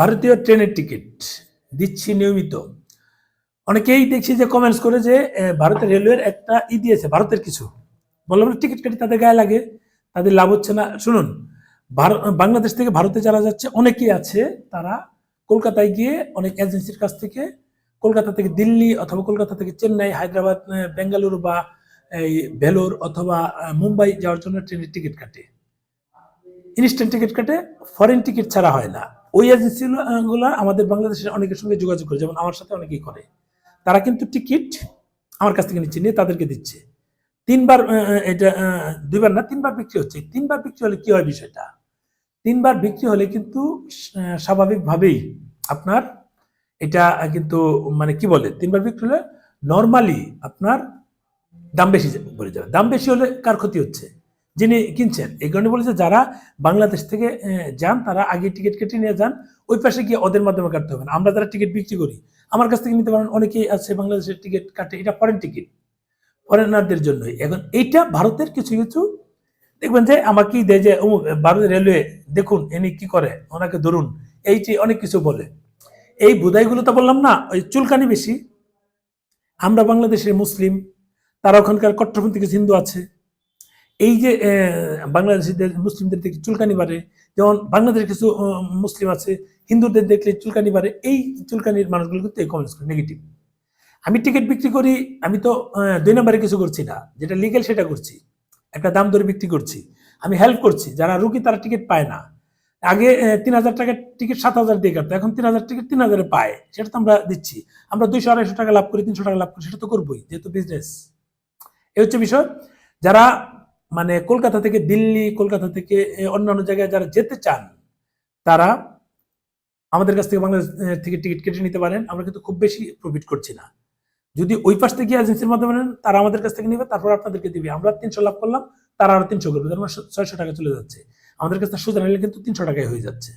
ভারতীয় ট্রেনের টিকিট দিচ্ছি নিয়মিত। অনেকেই দেখছি যে কমেন্টস করে যে ভারতের রেলওয়ের একটা ই দিয়েছে, ভারতের কিছু। বললাম টিকিট কাটি তাদের গায়ে লাগে, তাদের লাভ হচ্ছে না। শুনুন বাংলাদেশ থেকে ভারতে যারা যাচ্ছে, অনেকেই আছে, তারা কলকাতায় গিয়ে অনেক এজেন্সির কাছ থেকে, কলকাতা থেকে দিল্লি অথবা কলকাতা থেকে চেন্নাই, হায়দ্রাবাদ বেঙ্গালুরু বা, এই, ভেলোর অথবা মুম্বাই যাওয়ার জন্য ট্রেনের টিকিট কাটে। ইনস্ট্যান্ট টিকিট কাটে, ফরেন টিকিট ছাড়া হয় না। ওই এজেন্সি গুলো আমাদের বাংলাদেশের অনেকের সঙ্গে যোগাযোগ করে, যেমন আমার সাথে অনেকেই করে। তারা কিন্তু টিকিট আমার কাছ থেকে নিচ্ছে, নিয়ে তাদেরকে দিচ্ছে। তিনবার এটা দুইবার না, তিনবার বিক্রি হচ্ছে। তিনবার বিক্রি হলে কি হয় বিষয়টা? তিনবার বিক্রি হলে কিন্তু স্বাভাবিকভাবেই আপনার এটা কিন্তু মানে কি বলে, তিনবার বিক্রি হলে নর্মালি আপনার দাম বেশি পড়ে যাবে। দাম বেশি হলে কার ক্ষতি হচ্ছে? যিনি কিনছেন, এই কারণে বলেছে যারা বাংলাদেশ থেকে যান, তারা আগে টিকিট কেটে নিয়ে যান, ওই পাশে গিয়ে ওদের মাধ্যমে কাটতে হবে আমরা যারা টিকিট বিক্রি করি, আমার কাছ থেকে নিতে পারেন, অনেকেই আছে বাংলাদেশের টিকিট কাটে, এটা ফরেন টিকিট ফরেনারদের জন্যই। এখন এইটা ভারতের কিছু কিছু, দেখবেন যে আমাকে দেয় যে, অমুক, ভারতের রেলওয়ে, দেখুন এনি কি করে, ওনাকে ধরুন। এই যে অনেক কিছু বলে। এই বুদাইগুলো তো বললাম না, ওই চুলকানি বেশি। আমরা বাংলাদেশের মুসলিম, তারা ওখানকার কট্টরপন্থী কিছু হিন্দু আছে এই যে বাংলাদেশিদের, মুসলিমদের দেখে চুলকানি বাড়ে, যেমন বাংলাদেশের কিছু মুসলিম আছে, হিন্দুদের দেখলে চুলকানি বাড়ে, এই চুলকানির মানুষগুলো কিন্তু এই কমেন্টস করে নেগেটিভ আমি টিকিট বিক্রি করি, আমি তো দুই নম্বরে কিছু করছি না, যেটা লিগেল সেটা করছি, একটা দাম ধরে বিক্রি করছি, আমি হেল্প করছি, যারা রুগী তারা টিকিট পায় না। আগে তিন হাজার টাকার টিকিট সাত হাজার দিয়ে কাটতো, এখন তিন হাজার টিকিট তিন হাজারে পায়, সেটা তো আমরা দিচ্ছি। আমরা দুইশো আড়াইশো টাকা লাভ করি, তিনশো টাকা লাভ করি, সেটা তো করবোই, যেহেতু বিজনেস এই হচ্ছে বিষয়, যারা মানে কলকাতা থেকে দিল্লি, কলকাতা থেকে অন্যান্য জায়গায় যারা যেতে চান, তারা আমাদের কাছ থেকে বাংলাদেশ থেকে টিকিট কেটে নিতে পারেন। আমরা কিন্তু খুব বেশি প্রফিট করছি না। যদি ওই পাশ থেকে এজেন্সির মাধ্যমে নেন, তারা আমাদের কাছ থেকে নেবে, তারপর আপনাদেরকে দিবে। আমরা তিনশো লাভ করলাম, তারা আরও তিনশো করবে মানে ছয়শো টাকা চলে যাচ্ছে। আমাদের কাছে সোজা নিলে কিন্তু তিনশো টাকায় হয়ে যাচ্ছে।